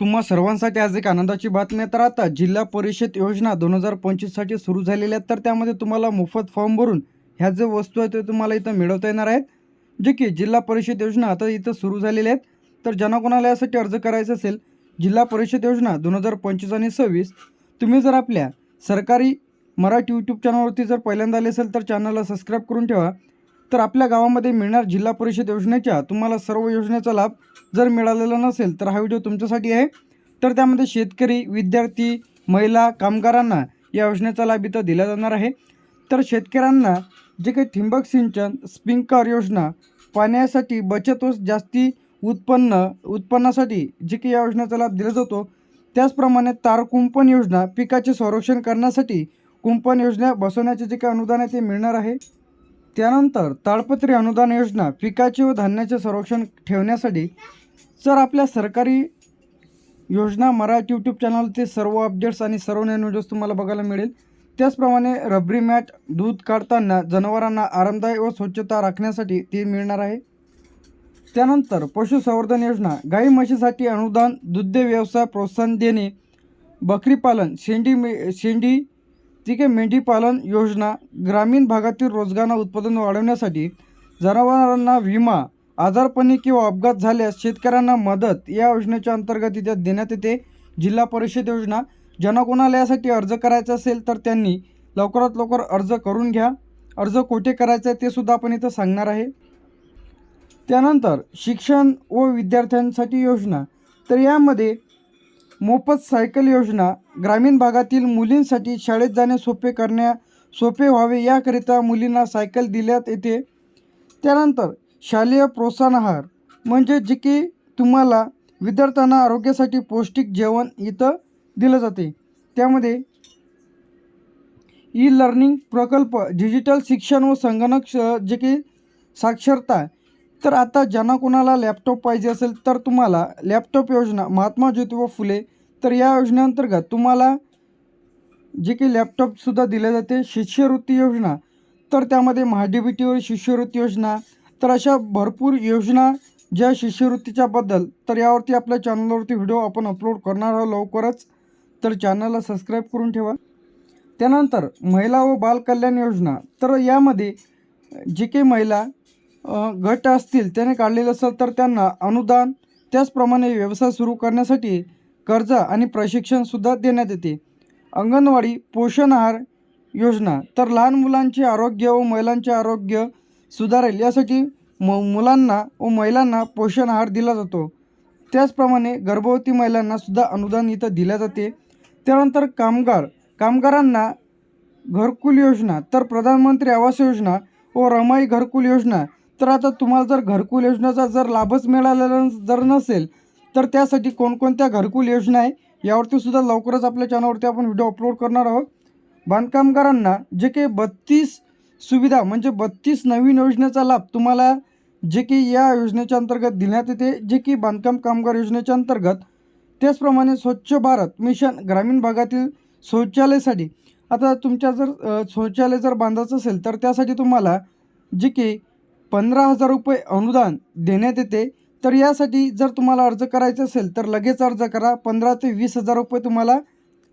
तुम्हा सर्वांसाठी आज एक आनंदाची बातमी आहे. तर आता जिल्हा परिषद योजना दोन हजार पंचवीससाठी सुरू झालेल्या आहेत तर त्यामध्ये तुम्हाला मोफत फॉर्म भरून ह्या जे वस्तू आहेत ते तुम्हाला इथं मिळवता येणार आहेत. जे की जिल्हा परिषद योजना आता इथं सुरू झालेल्या आहेत. तर ज्यांना कोणाला यासाठी अर्ज करायचा असेल. जिल्हा परिषद योजना दोन हजार पंचवीस आणि सव्वीस. तुम्ही जर आपल्या सरकारी मराठी यूट्यूब चॅनलवरती जर पहिल्यांदा आले असेल तर चॅनलला सबस्क्राईब करून ठेवा. तर आपल्या गावामध्ये मिळणार जिल्हा परिषद योजनेच्या तुम्हाला सर्व योजनेचा लाभ जर मिळालेला नसेल तर हा व्हिडिओ तुमच्यासाठी आहे. तर त्यामध्ये शेतकरी विद्यार्थी महिला कामगारांना या योजनेचा लाभ इथं दिला जाणार आहे. तर शेतकऱ्यांना जे काही ठिंबक सिंचन स्प्रिंकर योजना पाण्यासाठी बचत व जास्ती उत्पन्न उत्पन्नासाठी जे काही या योजनेचा लाभ दिला जातो त्याचप्रमाणे तार कुंपण योजना पिकाचे संरक्षण करण्यासाठी कुंपण योजना बसवण्याचे जे काही अनुदान आहे ते मिळणार आहे. त्यानंतर ताडपत्री अनुदान योजना पिकाचे व धान्याचे संरक्षण ठेवण्यासाठी जर आपल्या सरकारी योजना मराठी यूट्यूब चॅनलचे सर्व अपडेट्स आणि सर्व नवीन व्हिडिओज तुम्हाला बघायला मिळेल. त्याचप्रमाणे रबरी मॅट दूध काढताना जनावरांना आरामदायी व स्वच्छता राखण्यासाठी ते मिळणार आहे. त्यानंतर पशुसंवर्धन योजना गाई म्हशीसाठी अनुदान दुग्ध व्यवसाय प्रोत्साहन देणे बकरीपालन शेंडी मे शेंडी ठीक आहे मेंढीपालन योजना ग्रामीण भागातील रोजगार उत्पादन वाढवण्यासाठी जनावरांना विमा आजारपणी किंवा अपघात झाल्यास शेतकऱ्यांना मदत या योजनेच्या अंतर्गत इथे देण्यात येते. जिल्हा परिषद योजना ज्यांना कोणाला यासाठी अर्ज करायचा असेल तर त्यांनी लवकरात लवकर अर्ज करून घ्या. अर्ज कोठे करायचा आहे ते सुद्धा आपण इथं सांगणार आहे. त्यानंतर शिक्षण व विद्यार्थ्यांसाठी योजना. तर यामध्ये मोफत सायकल योजना ग्रामीण भागातील मुलींसाठी शाळेत जाणे सोपे करण्या सोपे व्हावे याकरिता मुलींना सायकल दिल्यात येते. त्यानंतर शालेय प्रोत्साहन आहार म्हणजे जे की तुम्हाला विद्यार्थ्यांना आरोग्यासाठी पौष्टिक जेवण इथं दिलं जाते. त्यामध्ये ई लर्निंग प्रकल्प डिजिटल शिक्षण व संगणक श- जे की साक्षरता तर आता ज्यांना कोणाला लॅपटॉप पाहिजे असेल तर तुम्हाला लॅपटॉप योजना महात्मा ज्योतिबा फुले तर या योजनेअंतर्गत तुम्हाला जे काही लॅपटॉपसुद्धा दिले जाते शिष्यवृत्ती योजना तर त्यामध्ये महाडीबीटीवर शिष्यवृत्ती योजना तर अशा भरपूर योजना ज्या शिष्यवृत्तीच्याबद्दल तर यावरती आपल्या चॅनलवरती व्हिडिओ आपण अपलोड करणार आहोत लवकरच. तर चॅनलला सबस्क्राईब करून ठेवा. त्यानंतर महिला व बाल कल्याण योजना तर यामध्ये जे काही महिला गट असतील त्याने काढलेले असेल तर त्यांना अनुदान त्याचप्रमाणे व्यवसाय सुरू करण्यासाठी कर्ज आणि प्रशिक्षणसुद्धा देण्यात येते. अंगणवाडी पोषण आहार योजना तर लहान मुलांचे आरोग्य व महिलांचे आरोग्य सुधारेल यासाठी म मुलांना व महिलांना पोषण आहार दिला जातो. त्याचप्रमाणे गर्भवती महिलांनासुद्धा अनुदान इथं दिले जाते. त्यानंतर कामगार कामगारांना घरकुल योजना तर प्रधानमंत्री आवास योजना व रमाई घरकुल योजना तर आता तुम्हाला जर घरकुल योजनेचा जर लाभच मिळालेला जर नसेल तर त्यासाठी कोणकोणत्या घरकुल योजना आहे यावरती सुद्धा लवकरच आपल्या चॅनलवरती आपण व्हिडिओ अपलोड करणार आहोत. बांधकामगारांना जे काही बत्तीस सुविधा म्हणजे बत्तीस नवीन योजनेचा लाभ तुम्हाला जे की या योजनेच्या अंतर्गत देण्यात येते जे की बांधकाम कामगार योजनेच्या अंतर्गत त्याचप्रमाणे स्वच्छ भारत मिशन ग्रामीण भागातील शौचालयासाठी आता तुमच्या जर शौचालय जर बांधायचं असेल तर त्यासाठी तुम्हाला जे की पंधरा हजार रुपये अनुदान देण्यात येते. तर यासाठी जर तुम्हाला अर्ज करायचा असेल तर लगेच अर्ज करा. पंधरा ते वीस हजार रुपये तुम्हाला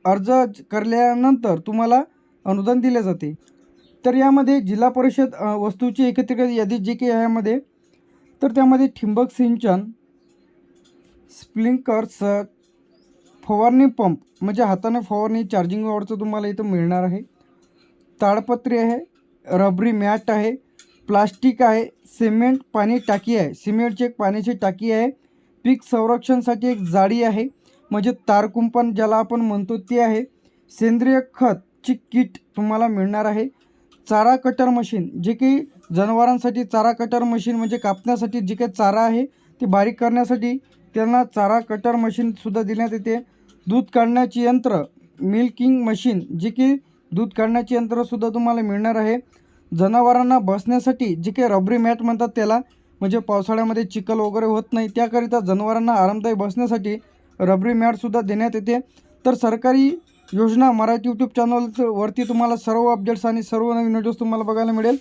अर्ज करल्यानंतर तुम्हाला अनुदान दिले जाते. तर यामध्ये जिल्हा परिषद वस्तूची एकत्रित यादी जी काही आहे यामध्ये तर त्यामध्ये ठिंबक सिंचन स्प्रिंकर्स फवारणी पंप म्हणजे हाताने फवारणी चार्जिंग वॉरचं तुम्हाला इथं मिळणार आहे. ताडपत्री आहे रबरी मॅट आहे प्लास्टिक आहे सिमेंट पाणी टाकी आहे. सिमेंटची एक पाण्याची टाकी आहे. पीक संरक्षणसाठी एक जाळी आहे. म्हणजे तारकुंपण ज्याला आपण म्हणतो ते आहे. सेंद्रिय खतची किट तुम्हाला मिळणार आहे. चारा कटर मशीन जे की जनावरांसाठी चारा कटर मशीन म्हणजे कापण्यासाठी जे काही चारा आहे ते बारीक करण्यासाठी त्यांना चारा कटर मशीनसुद्धा देण्यात येते. दूध काढण्याची यंत्र मिल्किंग मशीन जे की दूध काढण्याची यंत्रसुद्धा तुम्हाला मिळणार आहे. जनावरांना बसण्यासाठी जे काही रबरी मॅट म्हणतात त्याला म्हणजे पावसाळ्यामध्ये चिखल वगैरे होत नाही त्याकरिता जनावरांना आरामदायी बसण्यासाठी रबरी मॅटसुद्धा देण्यात येते. तर सरकारी योजना मराठी यूट्यूब चॅनलवरती तुम्हाला सर्व अपडेट्स आणि सर्व नवीन व्हिडिओज तुम्हाला बघायला मिळेल.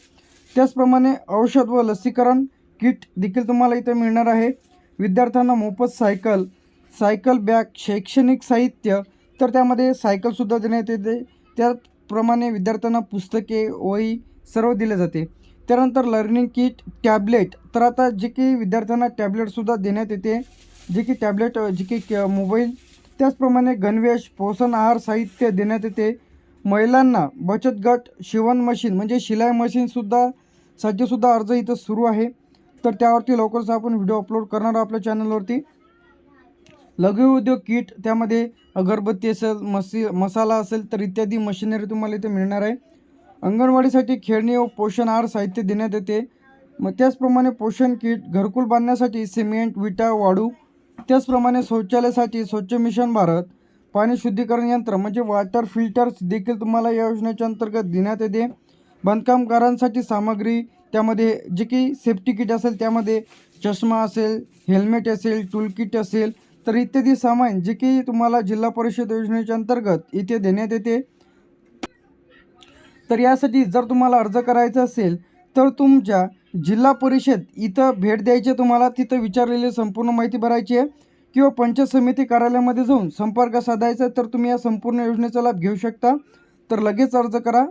त्याचप्रमाणे औषध व लसीकरण किट देखील तुम्हाला इथे मिळणार आहे. विद्यार्थ्यांना मोफत सायकल सायकल बॅग शैक्षणिक साहित्य तर त्यामध्ये सायकलसुद्धा देण्यात येते. त्याचप्रमाणे विद्यार्थ्यांना पुस्तके वही सर्व दिले जाते. त्यानंतर लर्निंग किट टॅबलेट तर आता जे की विद्यार्थ्यांना टॅबलेटसुद्धा देण्यात येते. जे की टॅबलेट जे की मोबाईल त्याचप्रमाणे गणवेश पोषण आहार साहित्य देण्यात येते. महिलांना बचत गट शिवण मशीन म्हणजे शिलाई मशीनसुद्धा सध्यासुद्धा अर्ज इथं सुरू आहे. तर त्यावरती लवकरच आपण व्हिडिओ अपलोड करणार आपल्या चॅनलवरती लघु उद्योग किट त्यामध्ये अगरबत्ती असेल मसी मसाला असेल तर इत्यादी मशिनरी तुम्हाला इथे मिळणार आहे. अंगणवाडीसाठी खेळणी व पोषण आहार साहित्य देण्यात येते. मग त्याचप्रमाणे पोषण किट घरकुल बांधण्यासाठी सिमेंट विटा वाळू त्याचप्रमाणे शौचालयासाठी स्वच्छ मिशन भारत पाणी शुद्धीकरण यंत्र म्हणजे वॉटर फिल्टर्स देखील तुम्हाला या योजनेच्या अंतर्गत देण्यात येते. बांधकामकारांसाठी सामग्री त्यामध्ये जे की सेफ्टी किट असेल त्यामध्ये चष्मा असेल हेल्मेट असेल टूल किट असेल तर इत्यादी सामान जे की तुम्हाला जिल्हा परिषद योजनेच्या अंतर्गत इथे देण्यात येते. तर यासाठी जर तुम्हाला अर्ज करायचा असेल तर तुमच्या जिल्हा परिषद इथं भेट द्यायची तुम्हाला तिथं विचारलेली संपूर्ण माहिती भरायची आहे. किंवा पंचायत समिती कार्यालयामध्ये जाऊन संपर्क साधायचा तर तुम्ही या संपूर्ण योजनेचा लाभ घेऊ शकता. तर लगेच अर्ज करा.